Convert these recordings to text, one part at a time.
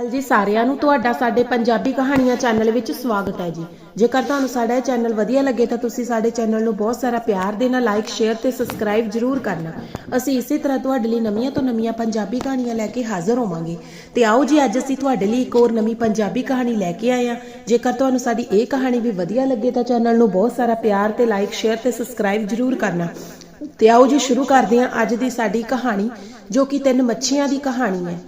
ਹਾਲ ਜੀ ਸਾਰਿਆਂ ਨੂੰ ਤੁਹਾਡਾ ਸਾਡੇ ਪੰਜਾਬੀ ਕਹਾਣੀਆਂ ਚੈਨਲ ਵਿੱਚ ਸਵਾਗਤ ਹੈ ਜੀ। ਜੇਕਰ ਤੁਹਾਨੂੰ ਸਾਡਾ ਇਹ ਚੈਨਲ ਵਧੀਆ ਲੱਗੇ ਤਾਂ ਤੁਸੀਂ ਸਾਡੇ ਚੈਨਲ ਨੂੰ ਬਹੁਤ ਸਾਰਾ ਪਿਆਰ ਦੇਣਾ ਲਾਈਕ ਸ਼ੇਅਰ ਤੇ ਸਬਸਕ੍ਰਾਈਬ ਜਰੂਰ ਕਰਨਾ। ਅਸੀਂ ਇਸੇ ਤਰ੍ਹਾਂ ਤੁਹਾਡੇ ਲਈ ਨਵੀਆਂ ਤੋਂ ਨਵੀਆਂ ਪੰਜਾਬੀ ਕਹਾਣੀਆਂ ਲੈ ਕੇ ਹਾਜ਼ਰ ਹੋਵਾਂਗੇ। ਤੇ ਆਓ ਜੀ, ਅੱਜ ਅਸੀਂ ਤੁਹਾਡੇ ਲਈ ਇੱਕ ਹੋਰ ਨਵੀਂ ਪੰਜਾਬੀ ਕਹਾਣੀ ਲੈ ਕੇ ਆਏ ਹਾਂ। ਜੇਕਰ ਤੁਹਾਨੂੰ ਸਾਡੀ ਇਹ ਕਹਾਣੀ ਵੀ ਵਧੀਆ ਲੱਗੇ ਤਾਂ ਚੈਨਲ ਨੂੰ ਬਹੁਤ ਸਾਰਾ ਪਿਆਰ ਤੇ ਲਾਈਕ ਸ਼ੇਅਰ ਤੇ ਸਬਸਕ੍ਰਾਈਬ ਜਰੂਰ ਕਰਨਾ। ਤੇ ਆਓ ਜੀ, ਸ਼ੁਰੂ ਕਰਦੇ ਹਾਂ ਅੱਜ ਦੀ ਸਾਡੀ ਕਹਾਣੀ, ਜੋ ਕਿ ਤਿੰਨ ਮੱਛੀਆਂ ਦੀ ਕਹਾਣੀ ਹੈ।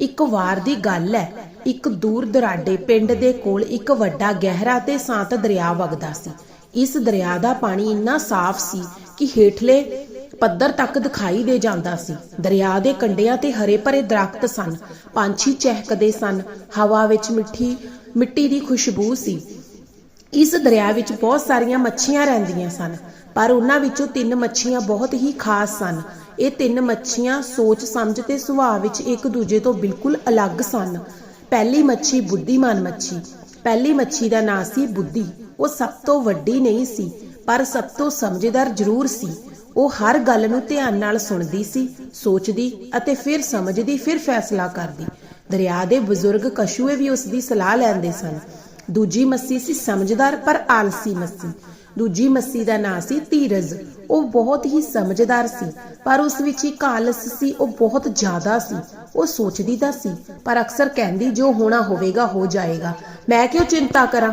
ਇੱਕ ਵਾਰ ਦੀ ਗੱਲ ਹੈ ਇੱਕ ਦੂਰ ਦਰਾਡੇ ਪਿੰਡ ਦੇ ਕੋਲ ਇੱਕ ਵੱਡਾ ਗਹਿਰਾ ਤੇ ਸ਼ਾਂਤ ਦਰਿਆ ਵਗਦਾ ਸੀ। ਇਸ ਦਰਿਆ ਦਾ ਪਾਣੀ ਇੰਨਾ ਸਾਫ਼ ਸੀ ਕਿ ਹੇਠਲੇ ਪੱਧਰ ਤੱਕ ਦਿਖਾਈ ਦੇ ਜਾਂਦਾ ਸੀ। ਦਰਿਆ ਦੇ ਕੰਢਿਆਂ ਤੇ ਹਰੇ ਭਰੇ ਦਰਖਤ ਸਨ, ਪੰਛੀ ਚਹਿਕਦੇ ਸਨ, ਹਵਾ ਵਿੱਚ ਮਿੱਠੀ, ਮਿੱਟੀ ਦੀ ਖੁਸ਼ਬੂ ਸੀ। ਇਸ ਦਰਿਆ ਵਿੱਚ ਬਹੁਤ ਸਾਰੀਆਂ ਮੱਛੀਆਂ ਰਹਿੰਦੀਆਂ ਸਨ, ਪਰ ਉਹਨਾਂ ਵਿੱਚੋਂ ਤਿੰਨ ਮੱਛੀਆਂ ਬਹੁਤ ਹੀ ਖਾਸ ਸਨ। ਇਹ ਤਿੰਨ ਮੱਛੀਆਂ ਸੋਚ ਸਮਝ ਤੇ ਸੁਭਾਅ ਵਿੱਚ ਇੱਕ ਦੂਜੇ ਤੋਂ ਬਿਲਕੁਲ ਅਲੱਗ ਸਨ। ਪਹਿਲੀ ਮੱਛੀ ਬੁੱਧੀਮਾਨ ਮੱਛੀ, ਪਹਿਲੀ ਮੱਛੀ ਦਾ ਨਾਂ ਸੀ ਬੁੱਧੀ। ਉਹ ਸਭ ਤੋਂ ਵੱਡੀ ਨਹੀਂ ਸੀ, ਪਰ ਸਭ ਤੋਂ ਸਮਝਦਾਰ ਜ਼ਰੂਰ ਸੀ। ਉਹ ਹਰ ਗੱਲ ਨੂੰ ਧਿਆਨ ਨਾਲ ਸੁਣਦੀ ਸੀ, ਸੋਚਦੀ ਅਤੇ ਫਿਰ ਸਮਝਦੀ, ਫਿਰ ਫੈਸਲਾ ਕਰਦੀ। ਦਰਿਆ ਦੇ ਬਜ਼ੁਰਗ ਕਸ਼ੂਏ ਵੀ ਉਸ ਦੀ ਸਲਾਹ ਲੈਂਦੇ ਸਨ। ਦੂਜੀ ਮੱਸੀ ਸੀ ਸਮਝਦਾਰ, ਪਰ ਆਲਸੀ ਮੱਸੀ ਦੂਜੀ ਮੱਸੀ ਦਾ ਨਾਂ ਸੀ ਧੀਰਜ ਉਹ ਬਹੁਤ ਹੀ ਸਮਝਦਾਰ ਸੀ, ਪਰ ਉਸ ਵਿੱਚ ਇੱਕ ਆਲਸ ਸੀ, ਉਹ ਬਹੁਤ ਜ਼ਿਆਦਾ ਸੀ। ਉਹ ਸੋਚਦੀ ਤਾਂ ਸੀ, ਪਰ ਅਕਸਰ ਕਹਿੰਦੀ, ਜੋ ਹੋਣਾ ਹੋਵੇਗਾ, ਹੋ ਜਾਏਗਾ। ਮੈਂ ਕਿਉਂ ਚਿੰਤਾ ਕਰਾਂ?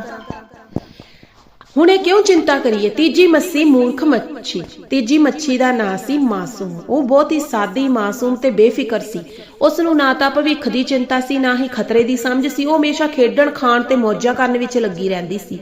ਹੁਣ ਇਹ ਕਿਉਂ ਚਿੰਤਾ ਕਰੀਏ? ਤੀਜੀ ਮੱਛੀ ਮੂਰਖ ਮੱਛੀ। ਤੀਜੀ ਮੱਛੀ ਦਾ ਨਾਂ ਸੀ ਮਾਸੂਮ। ਉਹ ਬਹੁਤ ਹੀ ਸਾਦੀ, ਮਾਸੂਮ ਤੇ ਬੇਫਿਕਰ ਸੀ। ਉਸ ਨੂੰ ਨਾ ਤਾਂ ਭਵਿੱਖ ਦੀ ਚਿੰਤਾ ਸੀ, ਨਾ ਹੀ ਖਤਰੇ ਦੀ ਸਮਝ ਸੀ। ਉਹ ਹਮੇਸ਼ਾ ਖੇਡਣ, ਖਾਣ ਤੇ ਮੌਜਾਂ ਕਰਨ ਵਿੱਚ ਲੱਗੀ ਰਹਿੰਦੀ ਸੀ।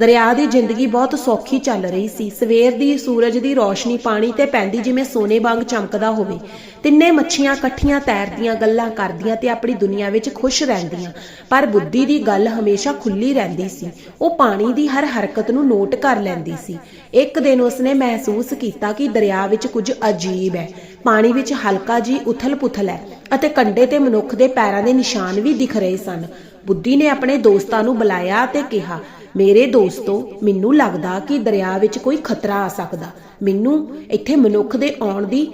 ਦਰਿਆ ਦੀ ਜ਼ਿੰਦਗੀ ਬਹੁਤ ਸੌਖੀ ਚੱਲ ਰਹੀ ਸੀ। ਸਵੇਰ ਦੀ ਸੂਰਜ ਦੀ ਰੋਸ਼ਨੀ ਪਾਣੀ ਤੇ ਪੈਂਦੀ ਜਿਵੇਂ ਸੋਨੇ ਵਾਂਗ ਚਮਕਦਾ ਹੋਵੇ। ਤਿੰਨੇ ਮੱਛੀਆਂ ਇਕੱਠੀਆਂ ਤੈਰਦੀਆਂ, ਗੱਲਾਂ ਕਰਦੀਆਂ ਤੇ ਆਪਣੀ ਦੁਨੀਆ ਵਿੱਚ ਖੁਸ਼ ਰਹਿੰਦੀਆਂ। ਪਰ ਬੁੱਧੀ ਦੀ ਗੱਲ ਹਮੇਸ਼ਾ ਖੁੱਲੀ ਰਹਿੰਦੀ ਸੀ। ਉਹ ਪਾਣੀ ਦੀ ਹਰ ਹਰਕਤ ਨੂੰ ਨੋਟ ਕਰ ਲੈਂਦੀ ਸੀ। ਇੱਕ ਦਿਨ ਉਸਨੇ ਮਹਿਸੂਸ ਕੀਤਾ ਕਿ ਦਰਿਆ ਵਿੱਚ ਕੁਝ ਅਜੀਬ ਹੈ। ਪਾਣੀ ਵਿੱਚ ਹਲਕਾ ਜੀ ਉਥਲ-ਪੁਥਲ ਹੈ ਅਤੇ ਕੰਡੇ ਤੇ ਮਨੁੱਖ ਦੇ ਪੈਰਾਂ ਦੇ ਨਿਸ਼ਾਨ ਵੀ ਦਿਖ ਰਹੇ ਸਨ। ਬੁੱਧੀ ਨੇ ਆਪਣੇ ਦੋਸਤਾਂ ਨੂੰ ਬੁਲਾਇਆ ਤੇ ਕਿਹਾ ਮੇਰੇ ਦੋਸਤੋ, ਮੈਨੂੰ ਲੱਗਦਾ ਕਿ ਦਰਿਆ ਵਿੱਚ ਕੋਈ ਖਤਰਾ ਆ ਸਕਦਾ। ਮੈਨੂੰ ਇੱਥੇ ਮਨੁੱਖ ਦੇ ਆਉਣ ਦੀ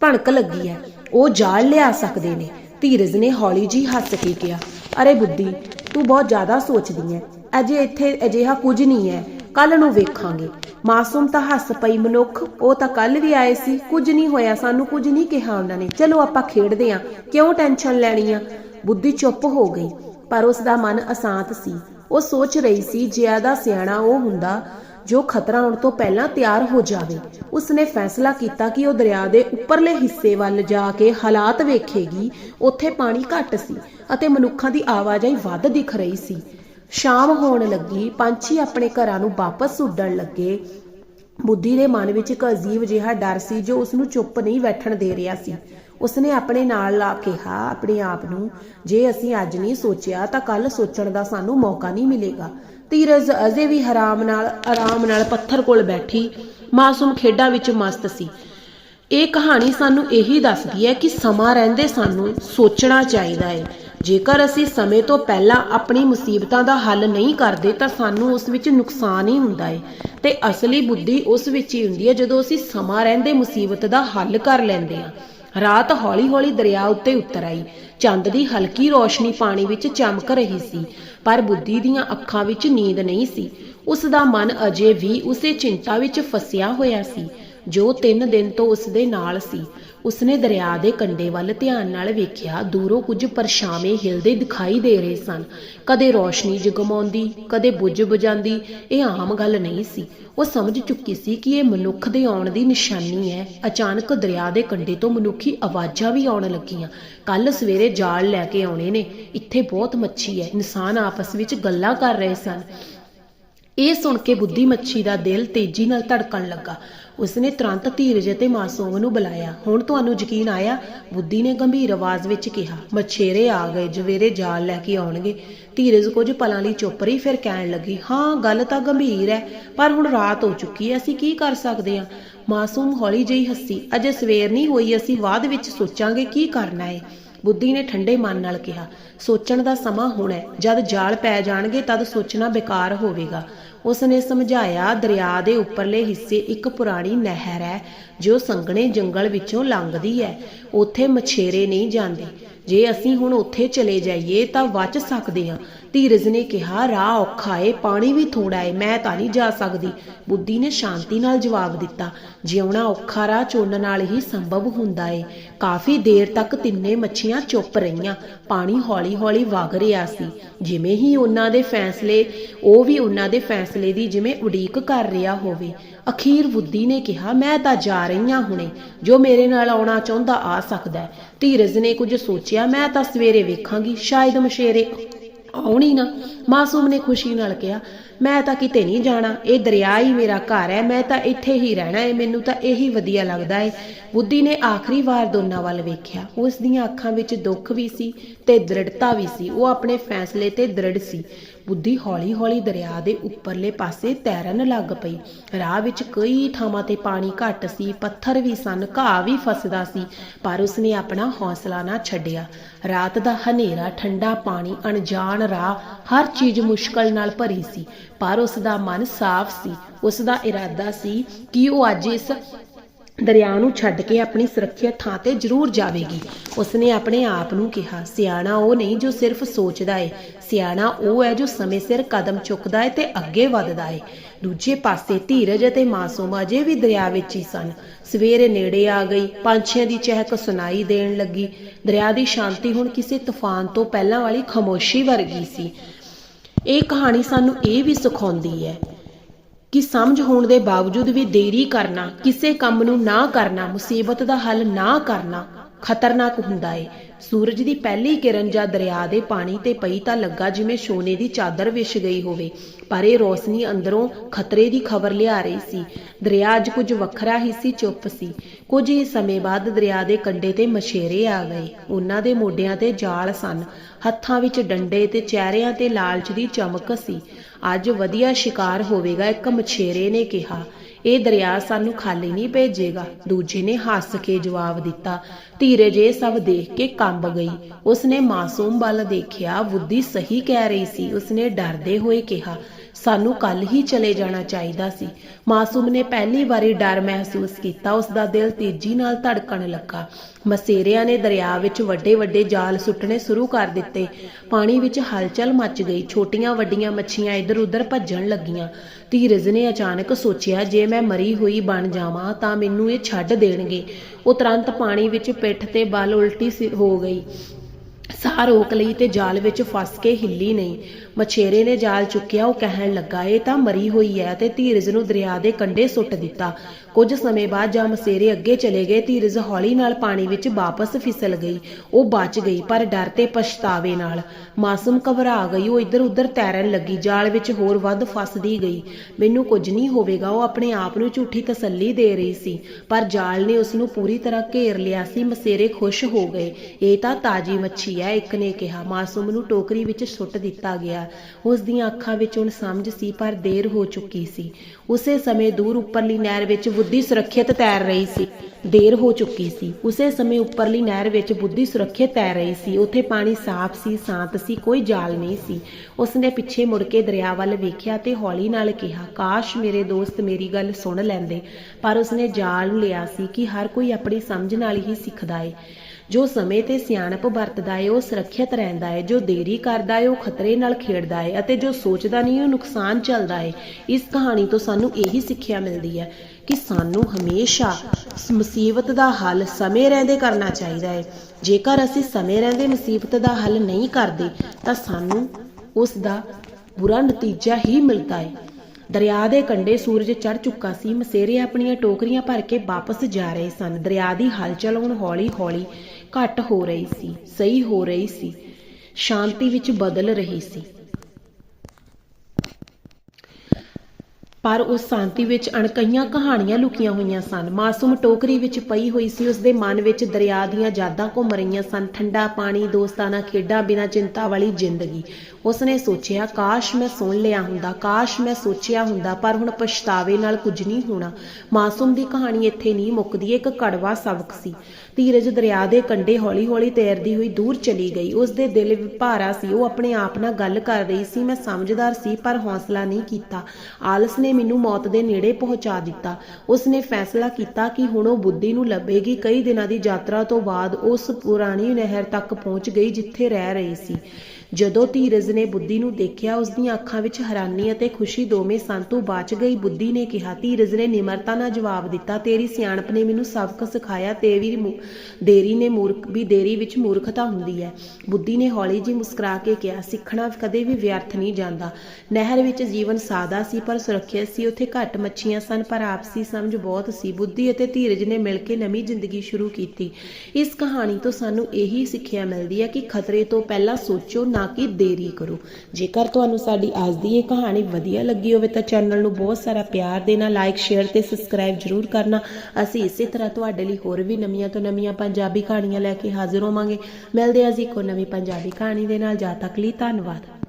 ਭਣਕ ਲੱਗੀ ਹੈ। ਉਹ ਜਾਲ ਲਿਆ ਸਕਦੇ ਨੇ। ਧੀਰਜ ਨੇ ਹੌਲੀ ਜੀ ਹੱਸ ਕੇ ਕਿਹਾ, ਅਰੇ ਬੁੱਧੀ ਤੂੰ ਬਹੁਤ ਜ਼ਿਆਦਾ ਸੋਚਦੀ ਹੈ ਅਜੇ ਇੱਥੇ ਅਜਿਹਾ ਕੁਝ ਨਹੀਂ ਹੈ ਕੱਲ ਨੂੰ ਵੇਖਾਂਗੇ। ਮਾਸੂਮ ਤਾਂ ਹੱਸ ਪਈ ਮਨੁੱਖ। ਉਹ ਤਾਂ ਕੱਲ ਵੀ ਆਏ ਸੀ। ਕੁਝ ਨਹੀਂ ਹੋਇਆ, ਸਾਨੂੰ ਕੁਝ ਨਹੀਂ ਕਿਹਾ ਉਹਨਾਂ ਨੇ। ਚਲੋ ਆਪਾਂ ਖੇਡਦੇ ਆਂ। ਕਿਉਂ ਟੈਨਸ਼ਨ ਲੈਣੀ ਆ? ਬੁੱਧੀ ਚੁੱਪ ਹੋ ਗਈ, ਪਰ ਉਸ ਦਾ ਮਨ ਅਸ਼ਾਂਤ ਸੀ। ਉਹ ਸੋਚ ਰਹੀ ਸੀ ਜ਼ਿਆਦਾ ਸਿਆਣਾ ਉਹ ਹੁੰਦਾ, ਜੋ ਖਤਰਾ ਆਉਣ ਤੋਂ ਪਹਿਲਾਂ ਤਿਆਰ ਹੋ ਜਾਵੇ। ਉਸਨੇ ਫੈਸਲਾ ਕੀਤਾ ਕਿ ਉਹ ਦਰਿਆ ਦੇ ਉੱਪਰਲੇ ਹਿੱਸੇ ਵੱਲ ਜਾ ਕੇ ਹਾਲਾਤ ਵੇਖੇਗੀ। ਉੱਥੇ ਪਾਣੀ ਘੱਟ ਸੀ ਅਤੇ ਮਨੁੱਖਾਂ ਦੀ ਆਵਾਜਾਈ ਵੱਧ ਦਿਖ ਰਹੀ ਸੀ। ਸ਼ਾਮ ਹੋਣ ਲੱਗੀ, ਪੰਛੀ ਆਪਣੇ ਘਰਾਂ ਨੂੰ ਵਾਪਸ ਉੱਡਣ ਲੱਗੇ। ਬੁੱਧੀ ਦੇ ਮਨ ਵਿੱਚ ਇੱਕ ਅਜੀਬ ਜਿਹਾ ਡਰ ਸੀ, ਜੋ ਉਸ ਨੂੰ ਚੁੱਪ ਨਹੀਂ ਬੈਠਣ ਦੇ ਰਿਹਾ ਸੀ। ਉਸਨੇ ਆਪਣੇ ਨਾਲ ਲਾ ਕਿਹਾ, ਆਪਣੇ ਆਪ ਨੂੰ ਜੇ ਅਸੀਂ ਅੱਜ ਨਹੀਂ ਸੋਚਿਆ, ਤਾਂ ਕੱਲ ਸੋਚਣ ਦਾ ਸਾਨੂੰ ਮੌਕਾ ਨਹੀਂ ਮਿਲੇਗਾ। ਧੀਰਜ ਅਜੇ ਵੀ ਹਰਾਮ ਨਾਲ, ਆਰਾਮ ਨਾਲ ਪੱਥਰ ਕੋਲ ਬੈਠੀ ਮਾਸੂਮ ਖੇਡਾਂ ਵਿੱਚ ਮਸਤ ਸੀ। ਇਹ ਕਹਾਣੀ ਸਾਨੂੰ ਇਹੀ ਦੱਸਦੀ ਹੈ ਕਿ ਸਮਾਂ ਰਹਿੰਦੇ ਸਾਨੂੰ ਸੋਚਣਾ ਚਾਹੀਦਾ ਹੈ। ਜੇਕਰ ਅਸੀਂ ਸਮੇਂ ਤੋਂ ਪਹਿਲਾਂ ਆਪਣੀ ਮੁਸੀਬਤਾਂ ਦਾ ਹੱਲ ਨਹੀਂ ਕਰਦੇ, ਤਾਂ ਸਾਨੂੰ ਉਸ ਵਿੱਚ ਨੁਕਸਾਨ ਹੀ ਹੁੰਦਾ ਹੈ। ਤੇ ਅਸਲੀ ਬੁੱਧੀ ਉਸ ਵਿੱਚ ਹੀ ਹੁੰਦੀ ਹੈ ਜਦੋਂ ਅਸੀਂ ਸਮਾਂ ਰਹਿੰਦੇ ਮੁਸੀਬਤ ਦਾ ਹੱਲ ਕਰ ਲੈਂਦੇ ਹਾਂ। ਰਾਤ ਹੌਲੀ-ਹੌਲੀ ਦਰਿਆ ਉੱਤੇ ਉਤਰ ਆਈ। ਚੰਦ ਦੀ ਹਲਕੀ ਰੋਸ਼ਨੀ ਪਾਣੀ ਵਿੱਚ ਚਮਕ ਰਹੀ ਸੀ, ਪਰ ਬੁੱਧੀ ਦੀਆਂ ਅੱਖਾਂ ਵਿੱਚ ਨੀਂਦ ਨਹੀਂ ਸੀ। ਉਸ ਦਾ ਮਨ ਅਜੇ ਵੀ ਉਸੇ ਚਿੰਤਾ ਵਿੱਚ ਫਸਿਆ ਹੋਇਆ ਸੀ, ਜੋ 3 ਦਿਨ ਤੋਂ ਉਸ ਦੇ ਨਾਲ ਸੀ। ਉਸਨੇ ਦਰਿਆ ਦੇ ਕੰਢੇ ਵੱਲ ਧਿਆਨ ਨਾਲ ਵੇਖਿਆ। ਦੂਰੋਂ ਕੁਝ ਪਰਛਾਵੇਂ ਹਿਲਦੇ ਦਿਖਾਈ ਦੇ ਰਹੇ ਸਨ। ਕਦੇ ਰੋਸ਼ਨੀ ਜਗਮਾਉਂਦੀ, ਕਦੇ ਬੁੱਝ ਬੁਝਾਉਂਦੀ, ਇਹ ਆਮ ਗੱਲ ਨਹੀਂ ਸੀ। ਉਹ ਸਮਝ ਚੁੱਕੀ ਸੀ ਕਿ ਇਹ ਮਨੁੱਖ ਦੇ ਆਉਣ ਦੀ ਨਿਸ਼ਾਨੀ ਹੈ। ਅਚਾਨਕ ਦਰਿਆ ਦੇ ਕੰਢੇ ਤੋਂ ਮਨੁੱਖੀ ਆਵਾਜ਼ਾਂ ਵੀ ਆਉਣ ਲੱਗੀਆਂ। ਕੱਲ ਸਵੇਰੇ ਜਾਲ ਲੈ ਕੇ ਆਉਣੇ ਨੇ। ਇੱਥੇ ਬਹੁਤ ਮੱਛੀ ਹੈ। ਇਨਸਾਨ ਆਪਸ ਵਿੱਚ ਗੱਲਾਂ ਕਰ ਰਹੇ ਸਨ। ਇਹ ਸੁਣ ਕੇ ਬੁੱਧੀ ਮੱਛੀ ਦਾ ਦਿਲ ਤੇਜ਼ੀ ਨਾਲ ਧੜਕਣ ਲੱਗਾ। ਉਸਨੇ ਤੁਰੰਤ ਧੀਰਜ ਅਤੇ ਮਾਸੂਮ ਨੂੰ ਬੁਲਾਇਆ। ਹੁਣ ਤੁਹਾਨੂੰ ਯਕੀਨ ਆਇਆ? ਬੁੱਧੀ ਨੇ ਗੰਭੀਰ ਆਵਾਜ਼ ਵਿੱਚ ਕਿਹਾ। ਮਛੇਰੇ ਆ ਗਏ, ਜਵੇਰੇ ਜਾਲ ਲੈ ਕੇ ਆਉਣਗੇ। ਧੀਰਜ ਕੁਝ ਪਲਾਂ ਲਈ ਚੁੱਪ ਰਹੀ, ਫਿਰ ਕਹਿਣ ਲੱਗੀ, ਹਾਂ, ਗੱਲ ਤਾਂ ਗੰਭੀਰ ਹੈ, ਪਰ ਹੁਣ ਰਾਤ ਹੋ ਚੁੱਕੀ ਹੈ, ਅਸੀਂ ਕੀ ਕਰ ਸਕਦੇ ਹਾਂ? ਮਾਸੂਮ ਹੌਲੀ ਜਿਹੀ ਹੱਸੀ, ਅਜੇ ਸਵੇਰ ਨਹੀਂ ਹੋਈ, ਅਸੀਂ ਬਾਅਦ ਵਿੱਚ ਸੋਚਾਂਗੇ ਕੀ ਕਰਨਾ ਹੈ ਬੁੱਧੀ ਨੇ ਠੰਡੇ ਮਨ ਨਾਲ ਕਿਹਾ, ਸੋਚਣ ਦਾ ਸਮਾਂ ਹੁਣ ਹੈ। ਜਦ ਜਾਲ ਪੈ ਜਾਣਗੇ, ਤਦ ਸੋਚਣਾ ਬੇਕਾਰ ਹੋਵੇਗਾ। ਉਸ ਨੇ ਸਮਝਾਇਆ, ਦਰਿਆ ਦੇ ਉੱਪਰਲੇ ਹਿੱਸੇ ਇੱਕ ਪੁਰਾਣੀ ਨਹਿਰ ਹੈ, ਜੋ ਸੰਘਣੇ ਜੰਗਲ ਵਿੱਚੋਂ ਲੰਘਦੀ ਹੈ। ਉੱਥੇ ਮਛੇਰੇ ਨਹੀਂ ਜਾਂਦੇ। ਜੇ ਅਸੀਂ ਹੁਣ ਉੱਥੇ ਚਲੇ ਜਾਈਏ ਤਾਂ ਬਚ ਸਕਦੇ ਹਾਂ। ਧੀਰਜ ਨੇ ਕਿਹਾ, ਰਾਹ ਔਖਾ ਏ, ਪਾਣੀ ਵੀ ਥੋੜਾ ਏ, ਮੈਂ ਤਾਂ ਨਹੀਂ ਜਾ ਸਕਦੀ। ਬੁੱਧੀ ਨੇ ਸ਼ਾਂਤੀ ਨਾਲ ਜਵਾਬ ਦਿੱਤਾ, ਜਿਉਣਾ ਔਖਾ ਰਾਹ ਚੁਣਨ ਨਾਲ ਹੀ ਸੰਭਵ ਹੁੰਦਾ ਏ। ਕਾਫੀ ਦੇਰ ਤੱਕ ਤਿੰਨੇ ਮੱਛੀਆਂ ਚੁੱਪ ਰਹੀਆਂ, ਪਾਣੀ ਹੌਲੀ-ਹੌਲੀ ਵਗ ਰਿਹਾ ਸੀ। ਜਿਵੇਂ ਹੀ ਉਹਨਾਂ ਦੇ ਫੈਸਲੇ, ਉਹ ਵੀ ਉਹਨਾਂ ਦੇ ਫੈਸਲੇ ਦੀ ਜਿਵੇਂ ਉਡੀਕ ਕਰ ਰਿਹਾ ਹੋਵੇ। ਅਖੀਰ ਬੁੱਧੀ ਨੇ ਕਿਹਾ, ਮੈਂ ਤਾਂ ਜਾ ਰਹੀ ਹਾਂ ਹੁਣੇ। ਜੋ ਮੇਰੇ ਨਾਲ ਆਉਣਾ ਚਾਹੁੰਦਾ ਆ ਸਕਦਾ ਧੀਰਜ ਨੇ ਕੁਝ ਸੋਚਿਆ, ਮੈਂ ਤਾਂ ਸਵੇਰੇ ਵੇਖਾਂਗੀ, ਸ਼ਾਇਦ ਮਸ਼ੇਰੇ ਆਉਣੀ ਨਾ। ਮਾਸੂਮ ਨੇ ਖੁਸ਼ੀ ਨਾਲ ਕਿਹਾ, ਮੈਂ ਤਾਂ ਕਿਤੇ ਨਹੀਂ ਜਾਣਾ। ਇਹ ਦਰਿਆ ਹੀ ਮੇਰਾ ਘਰ ਹੈ। ਮੈਂ ਤਾਂ ਇੱਥੇ ਹੀ ਰਹਿਣਾ ਹੈ। ਮੈਨੂੰ ਤਾਂ ਇਹੀ ਵਧੀਆ ਲੱਗਦਾ ਹੈ। ਬੁੱਧੀ ਨੇ ਆਖਰੀ ਵਾਰ ਦੋਨਾਂ ਵੱਲ ਵੇਖਿਆ। ਉਸ ਦੀਆਂ ਅੱਖਾਂ ਵਿੱਚ ਦੁੱਖ ਵੀ ਸੀ ਤੇ ਦ੍ਰਿੜਤਾ ਵੀ ਸੀ। ਉਹ ਆਪਣੇ ਫੈਸਲੇ ਤੇ ਦ੍ਰਿੜ ਸੀ। ਬੁੱਧੀ ਹੌਲੀ-ਹੌਲੀ ਦਰਿਆ ਦੇ ਉੱਪਰਲੇ ਪਾਸੇ ਤੈਰਨ ਲੱਗ ਪਈ। ਰਾਹ ਵਿੱਚ ਕਈ ਥਾਵਾਂ ਤੇ ਪਾਣੀ ਘੱਟ ਸੀ, ਪੱਥਰ ਵੀ ਸਨ, ਘਾਹ ਵੀ ਫਸਦਾ ਸੀ, ਪਰ ਉਸਨੇ ਆਪਣਾ ਹੌਸਲਾ ਨਾ ਛੱਡਿਆ। ਰਾਤ ਦਾ ਹਨੇਰਾ, ਠੰਡਾ ਪਾਣੀ, ਅਣਜਾਣ ਰਾਹ, ਹਰ ਚੀਜ਼ ਮੁਸ਼ਕਲ ਨਾਲ ਭਰੀ ਸੀ, ਪਰ ਉਸ ਦਾ ਮਨ ਸਾਫ਼ ਸੀ। ਉਸ ਦਾ ਇਰਾਦਾ ਸੀ ਕਿ ਉਹ ਅੱਜ ਇਸ ਦਰਿਆ ਨੂੰ ਛੱਡ ਕੇ ਆਪਣੀ ਸੁਰੱਖਿਅਤ ਥਾਂ ਤੇ ਜ਼ਰੂਰ ਜਾਵੇਗੀ। ਉਸਨੇ ਆਪਣੇ ਆਪ ਨੂੰ ਕਿਹਾ, ਸਿਆਣਾ ਉਹ ਨਹੀਂ ਜੋ ਸਿਰਫ ਸੋਚਦਾ ਏ। ਸਿਆਣਾ ਉਹ ਹੈ ਜੋ ਸਮੇਂ ਸਿਰ ਕਦਮ ਚੁੱਕਦਾ ਏ ਤੇ ਅੱਗੇ ਵੱਧਦਾ ਏ। ਦੂਜੇ ਪਾਸੇ ਧੀਰਜ ਅਤੇ ਮਾਸੂਮ ਅਜੇ ਵੀ ਦਰਿਆ ਵਿੱਚ ਹੀ ਸਨ। ਸਵੇਰੇ ਨੇੜੇ ਆ ਗਈ, ਪੰਛੀਆਂ ਦੀ ਚਹਿਕ ਸੁਣਾਈ ਦੇਣ ਲੱਗੀ। ਦਰਿਆ ਦੀ ਸ਼ਾਂਤੀ ਹੁਣ ਕਿਸੇ ਤੂਫਾਨ ਤੋਂ ਪਹਿਲਾਂ ਵਾਲੀ ਖਾਮੋਸ਼ੀ ਵਰਗੀ ਸੀ। ਇਹ ਕਹਾਣੀ ਸਾਨੂੰ ਇਹ ਵੀ ਸਿਖਾਉਂਦੀ ਹੈ ਕਿ ਸਮਝ ਹੋਣ ਦੇ ਬਾਵਜੂਦ ਵੀ ਦੇਰੀ ਕਰਨਾ, ਕਿਸੇ ਕੰਮ ਨੂੰ ਨਾ ਕਰਨਾ, ਮੁਸੀਬਤ ਦਾ ਹੱਲ ਨਾ ਕਰਨਾ ਖਤਰਨਾਕ ਹੁੰਦਾ ਏ। ਸੂਰਜ ਦੀ ਪਹਿਲੀ ਕਿਰਨ ਜਾਂ ਦਰਿਆ ਦੇ ਪਾਣੀ ਤੇ ਪਈ ਤਾਂ ਲੱਗਾ ਜਿਵੇਂ ਸੋਨੇ ਦੀ ਚਾਦਰ ਵਿਛ ਗਈ ਹੋਵੇ, ਪਰ ਇਹ ਰੋਸ਼ਨੀ ਅੰਦਰੋਂ ਖਤਰੇ ਦੀ ਖਬਰ ਲਿਆ ਰਹੀ ਸੀ। ਦਰਿਆ ਅੱਜ ਕੁਝ ਵੱਖਰਾ ਹੀ ਸੀ, ਚੁੱਪ ਸੀ। ਕੁਝ ਹੀ ਸਮੇਂ ਬਾਅਦ ਦਰਿਆ ਦੇ ਕੰਢੇ ਤੇ ਮਛੇਰੇ ਆ ਗਏ। ਉਹਨਾਂ ਦੇ ਮੋਢਿਆਂ ਤੇ ਜਾਲ ਸਨ। ਹੱਥਾਂ ਵਿੱਚ ਡੰਡੇ ਤੇ ਚਿਹਰਿਆਂ ਤੇ ਲਾਲਚ ਦੀ ਚਮਕ ਸੀ। ਅੱਜ ਵਧੀਆ ਸ਼ਿਕਾਰ ਹੋਵੇਗਾ, ਇੱਕ ਮਛੇਰੇ ਨੇ ਕਿਹਾ। ਇਹ ਦਰਿਆ ਸਾਨੂੰ ਖਾਲੀ ਨਹੀਂ ਭੇਜੇਗਾ। ਦੂਜੇ ਨੇ ਹੱਸ ਕੇ ਜਵਾਬ ਦਿੱਤਾ, ਧੀਰਜ, ਇਹ ਸਭ ਦੇਖ ਕੇ ਕੰਬ ਗਈ। ਉਸਨੇ ਮਾਸੂਮ ਵੱਲ ਦੇਖਿਆ, ਬੁੱਧੀ ਸਹੀ ਕਹਿ ਰਹੀ ਸੀ। ਉਸਨੇ ਡਰਦੇ ਹੋਏ ਕਿਹਾ ਸਾਨੂੰ ਕੱਲ ਹੀ ਚਲੇ ਜਾਣਾ ਚਾਹੀਦਾ ਸੀ। ਮਾਸੂਮ ਨੇ ਪਹਿਲੀ ਵਾਰੀ ਡਰ ਮਹਿਸੂਸ ਕੀਤਾ। ਉਸ ਦਾ ਦਿਲ ਤੇਜ਼ੀ ਨਾਲ ਧੜਕਣ ਲੱਗਾ। ਮਸੇਰਿਆਂ ਨੇ ਦਰਿਆ ਵਿੱਚ ਵੱਡੇ ਵੱਡੇ ਜਾਲ ਸੁੱਟਣੇ ਸ਼ੁਰੂ ਕਰ ਦਿੱਤੇ। ਪਾਣੀ ਵਿੱਚ ਹਲਚਲ ਮਚ ਗਈ। ਛੋਟੀਆਂ ਵੱਡੀਆਂ ਮੱਛੀਆਂ ਇੱਧਰ-ਉੱਧਰ ਭੱਜਣ ਲੱਗੀਆਂ। ਧੀਰਜ ਨੇ ਅਚਾਨਕ ਸੋਚਿਆ, ਜੇ ਮੈਂ ਮਰੀ ਹੋਈ ਬਣ ਜਾਵਾਂ ਤਾਂ ਮੈਨੂੰ ਇਹ ਛੱਡ ਦੇਣਗੇ। ਉਹ ਤੁਰੰਤ ਪਾਣੀ ਵਿੱਚ ਪਿੱਠ ਤੇ ਬਲ ਉਲਟੀ ਸੀ- ਹੋ ਗਈ। ਸਾਹ ਰੋਕ ਲਈ ਤੇ ਜਾਲ ਵਿੱਚ ਫਸ ਕੇ ਹਿੱਲੀ ਨਹੀਂ। ਮਛੇਰੇ ਨੇ ਜਾਲ ਚੁੱਕਿਆ, ਉਹ ਕਹਿਣ ਲੱਗਾ, ਇਹ ਤਾਂ ਮਰੀ ਹੋਈ ਹੈ ਤੇ ਧੀਰਜ ਨੂੰ ਦਰਿਆ ਦੇ ਕੰਢੇ ਸੁੱਟ ਦਿੱਤਾ। ਕੁਝ ਸਮੇਂ ਬਾਅਦ ਜਦ ਮਸੇਰੇ ਅੱਗੇ ਚਲੇ ਗਏ ਧੀਰਜ ਹੌਲੀ ਨਾਲ ਪਾਣੀ ਵਿੱਚ ਵਾਪਸ ਫਿਸਲ ਗਈ। ਉਹ ਬਚ ਗਈ, ਪਰ ਡਰ ਤੇ ਪਛਤਾਵੇ ਨਾਲ। ਮਾਸੂਮ ਘਬਰਾ ਗਈ, ਉਹ ਇੱਧਰ ਉੱਧਰ ਤੈਰਨ ਲੱਗੀ, ਜਾਲ ਵਿੱਚ ਹੋਰ ਵੱਧ ਫਸਦੀ ਗਈ। ਮੈਨੂੰ ਕੁਝ ਨਹੀਂ ਹੋਵੇਗਾ, ਉਹ ਆਪਣੇ ਆਪ ਨੂੰ ਝੂਠੀ ਤਸੱਲੀ ਦੇ ਰਹੀ ਸੀ, ਪਰ ਜਾਲ ਨੇ ਉਸ ਨੂੰ ਪੂਰੀ ਤਰ੍ਹਾਂ ਘੇਰ ਲਿਆ ਸੀ, ਮਸੇਰੇ ਖੁਸ਼ ਹੋ ਗਏ। ਇਹ ਤਾਂ ਤਾਜੀ ਮੱਛੀ ਹੈ, ਇੱਕ ਨੇ ਕਿਹਾ। ਮਾਸੂਮ ਨੂੰ ਟੋਕਰੀ ਵਿੱਚ ਸੁੱਟ ਦਿੱਤਾ ਗਿਆ। ਉਸ ਦੀਆਂ ਅੱਖਾਂ ਵਿੱਚ ਹੁਣ ਸਮਝ ਸੀ, ਪਰ ਦੇਰ ਹੋ ਚੁੱਕੀ ਸੀ। ਉਸੇ ਸਮੇਂ ਦੂਰ ਉੱਪਰਲੀ ਨਹਿਰ ਵਿੱਚ ਬੁੱਧੀ ਸੁਰੱਖਿਅਤ ਤੈਰ ਰਹੀ ਸੀ। ਦੇਰ ਹੋ ਚੁੱਕੀ ਸੀ। ਉਸੇ ਸਮੇਂ ਉੱਪਰਲੀ ਨਹਿਰ ਵਿੱਚ ਬੁੱਧੀ ਸੁਰੱਖਿਅਤ ਤੈਰ ਰਹੀ ਸੀ। ਉੱਥੇ ਪਾਣੀ ਸਾਫ਼ ਸੀ, ਸ਼ਾਂਤ ਸੀ, ਕੋਈ ਜਾਲ ਨਹੀਂ ਸੀ। ਉਸਨੇ ਪਿੱਛੇ ਮੁੜ ਕੇ ਦਰਿਆ ਵੱਲ ਵੇਖਿਆ ਤੇ ਹੌਲੀ ਨਾਲ ਕਿਹਾ, ਕਾਸ਼ ਮੇਰੇ ਦੋਸਤ ਮੇਰੀ ਗੱਲ ਸੁਣ ਲੈਂਦੇ, ਪਰ ਉਸਨੇ ਜਾਲ ਲਿਆ ਸੀ ਕਿ ਹਰ ਕੋਈ ਆਪਣੀ ਸਮਝ ਨਾਲ ਹੀ ਸਿੱਖਦਾ ਏ। ਜੋ ਸਮੇਂ ਤੇ ਸਿਆਣਪ ਵਰਤਦਾ ਏ, ਉਹ ਸੁਰੱਖਿਅਤ ਰਹਿੰਦਾ ਏ, ਜੋ ਦੇਰੀ ਕਰਦਾ ਏ, ਉਹ ਖਤਰੇ ਨਾਲ ਖੇਡਦਾ ਏ ਅਤੇ ਜੋ ਸੋਚਦਾ ਨਹੀਂ, ਉਹ ਨੁਕਸਾਨ ਚੱਲਦਾ ਏ। ਇਸ ਕਹਾਣੀ ਤੋਂ ਸਾਨੂੰ ਇਹੀ ਸਿੱਖਿਆ ਮਿਲਦੀ ਹੈ ਕਿ ਸਾਨੂੰ ਹਮੇਸ਼ਾ ਮੁਸੀਬਤ ਦਾ ਹੱਲ ਸਮੇਂ ਰਹਿੰਦੇ ਕਰਨਾ ਚਾਹੀਦਾ ਹੈ ਜੇਕਰ ਅਸੀਂ ਸਮੇਂ ਰਹਿੰਦੇ ਮੁਸੀਬਤ ਦਾ ਹੱਲ ਨਹੀਂ ਕਰਦੇ, ਤਾਂ ਸਾਨੂੰ ਉਸ ਦਾ ਬੁਰਾ ਨਤੀਜਾ ਹੀ ਮਿਲਦਾ ਹੈ ਦਰਿਆ ਦੇ ਕੰਢੇ ਸੂਰਜ ਚੜ ਚੁੱਕਾ ਸੀ, ਮਸੇਰੇ ਆਪਣੀਆਂ ਟੋਕਰੀਆਂ ਭਰ ਕੇ ਵਾਪਸ ਜਾ ਰਹੇ ਸਨ। ਦਰਿਆ ਦੀ ਹਲਚਲ ਹੁਣ ਹੌਲੀ-ਹੌਲੀ ਘਟ ਹੋ ਰਹੀ ਸੀ ਸਹੀ ਹੋ ਰਹੀ ਸੀ ਸ਼ਾਂਤੀ ਵਿੱਚ ਬਦਲ ਰਹੀ ਸੀ। ਪਰ ਉਸ ਸ਼ਾਂਤੀ ਵਿੱਚ ਅਣਕਈਆਂ ਕਹਾਣੀਆਂ ਲੁਕੀਆਂ ਹੋਈਆਂ ਸਨ। ਮਾਸੂਮ ਟੋਕਰੀ ਵਿੱਚ ਪਈ ਹੋਈ ਸੀ ਉਸ ਦੇ ਮਨ ਵਿੱਚ ਦਰਿਆ ਦੀਆਂ ਯਾਦਾਂ ਘੁੰਮ ਰਹੀਆਂ ਸਨ। ਠੰਡਾ ਪਾਣੀ, ਦੋਸਤਾਨਾ ਖੇਡਾਂ ਬਿਨਾਂ ਚਿੰਤਾ ਵਾਲੀ ਜ਼ਿੰਦਗੀ। ਉਸਨੇ ਸੋਚਿਆ, ਕਾਸ਼ ਮੈਂ ਸੁਣ ਲਿਆ ਹੁੰਦਾ, ਕਾਸ਼ ਮੈਂ ਸੋਚਿਆ ਹੁੰਦਾ, ਪਰ ਹੁਣ ਪਛਤਾਵੇ ਨਾਲ ਕੁਝ ਨਹੀਂ ਹੋਣਾ। ਮਾਸੂਮ ਦੀ ਕਹਾਣੀ ਇੱਥੇ ਨਹੀਂ ਮੁੱਕਦੀ, ਇੱਕ ਕੜਵਾ ਸਬਕ ਸੀ। ਧੀਰਜ ਦਰਿਆ ਦੇ ਕੰਢੇ ਹੌਲੀ-ਹੌਲੀ ਤੈਰਦੀ ਹੋਈ ਦੂਰ ਚਲੀ ਗਈ। ਉਸ ਦੇ ਦਿਲ ਭਾਰਾ ਸੀ, ਉਹ ਆਪਣੇ ਆਪ ਨਾਲ ਗੱਲ ਕਰ ਰਹੀ ਸੀ, ਮੈਂ ਸਮਝਦਾਰ ਸੀ, ਪਰ ਹੌਸਲਾ ਨਹੀਂ ਕੀਤਾ। ਆਲਸ ਨੇ ਨੇ ਮੈਨੂੰ ਮੌਤ ਦੇ ਨੇੜੇ ਪਹੁੰਚਾ ਦਿੱਤਾ। ਉਸ ਨੇ ਫੈਸਲਾ ਕੀਤਾ ਕਿ ਹੁਣ ਉਹ ਬੁੱਧੀ ਨੂੰ ਲੱਭੇਗੀ। ਕਈ ਦਿਨਾਂ ਦੀ ਯਾਤਰਾ ਤੋਂ ਬਾਅਦ ਉਸ ਪੁਰਾਣੀ ਨਹਿਰ ਤੱਕ ਪਹੁੰਚ ਗਈ ਜਿੱਥੇ ਰਹਿ ਰਹੀ ਸੀ। ਜਦੋਂ ਧੀਰਜ ਨੇ ਬੁੱਧੀ ਨੂੰ ਦੇਖਿਆ, ਉਸ ਦੀਆਂ ਅੱਖਾਂ ਵਿੱਚ ਹੈਰਾਨੀ ਅਤੇ ਖੁਸ਼ੀ ਦੋਵੇਂ ਸਨ ਤੂੰ ਬਚ ਗਈ। ਬੁੱਧੀ ਨੇ ਕਿਹਾ, ਧੀਰਜ ਨੇ ਨਿਮਰਤਾ ਨਾਲ ਜਵਾਬ ਦਿੱਤਾ, ਤੇਰੀ ਸਿਆਣਪ ਨੇ ਮੈਨੂੰ ਸਬਕ ਸਿਖਾਇਆ, ਤੇਰੀ ਦੇਰੀ ਨੇ ਮੂਰਖ, ਵੀ ਦੇਰੀ ਵਿੱਚ ਮੂਰਖਤਾ ਹੁੰਦੀ ਹੈ। ਬੁੱਧੀ ਨੇ ਹੌਲੀ ਜਿਹੀ ਮੁਸਕਰਾ ਕੇ ਕਿਹਾ, ਸਿੱਖਣਾ ਕਦੇ ਵੀ ਵਿਅਰਥ ਨਹੀਂ ਜਾਂਦਾ। ਨਹਿਰ ਵਿੱਚ ਜੀਵਨ ਸਾਦਾ ਸੀ, ਪਰ ਸੁਰੱਖਿਅਤ ਸੀ, ਉੱਥੇ ਘੱਟ ਮੱਛੀਆਂ ਸਨ, ਪਰ ਆਪਸੀ ਸਮਝ ਬਹੁਤ ਸੀ। ਬੁੱਧੀ ਅਤੇ ਧੀਰਜ ਨੇ ਮਿਲ ਕੇ ਨਵੀਂ ਜ਼ਿੰਦਗੀ ਸ਼ੁਰੂ ਕੀਤੀ। ਇਸ ਕਹਾਣੀ ਤੋਂ ਸਾਨੂੰ ਇਹੀ ਸਿੱਖਿਆ ਮਿਲਦੀ ਹੈ ਕਿ ਖਤਰੇ ਤੋਂ ਪਹਿਲਾਂ ਸੋਚੋ, ਨਾ ਕਿ ਦੇਰੀ ਕਰੋ। ਜੇਕਰ ਤੁਹਾਨੂੰ ਸਾਡੀ ਅੱਜ ਦੀ ਇਹ ਕਹਾਣੀ ਵਧੀਆ ਲੱਗੀ ਹੋਵੇ ਤਾਂ ਚੈਨਲ ਨੂੰ ਬਹੁਤ ਸਾਰਾ ਪਿਆਰ ਦੇਣਾ ਲਾਈਕ ਸ਼ੇਅਰ ਤੇ ਸਬਸਕ੍ਰਾਈਬ ਜਰੂਰ ਕਰਨਾ। ਅਸੀਂ ਇਸੇ ਤਰ੍ਹਾਂ ਤੁਹਾਡੇ ਲਈ ਹੋਰ ਵੀ ਨਵੀਆਂ ਤੋਂ ਨਵੀਆਂ ਪੰਜਾਬੀ ਕਹਾਣੀਆਂ ਲੈ ਕੇ ਹਾਜ਼ਰ ਹੋਵਾਂਗੇ। ਮਿਲਦੇ ਹਾਂ ਜੀ ਇੱਕ ਨਵੀਂ ਪੰਜਾਬੀ ਕਹਾਣੀ ਦੇ ਨਾਲ। ਜਦ ਤੱਕ ਲਈ ਧੰਨਵਾਦ।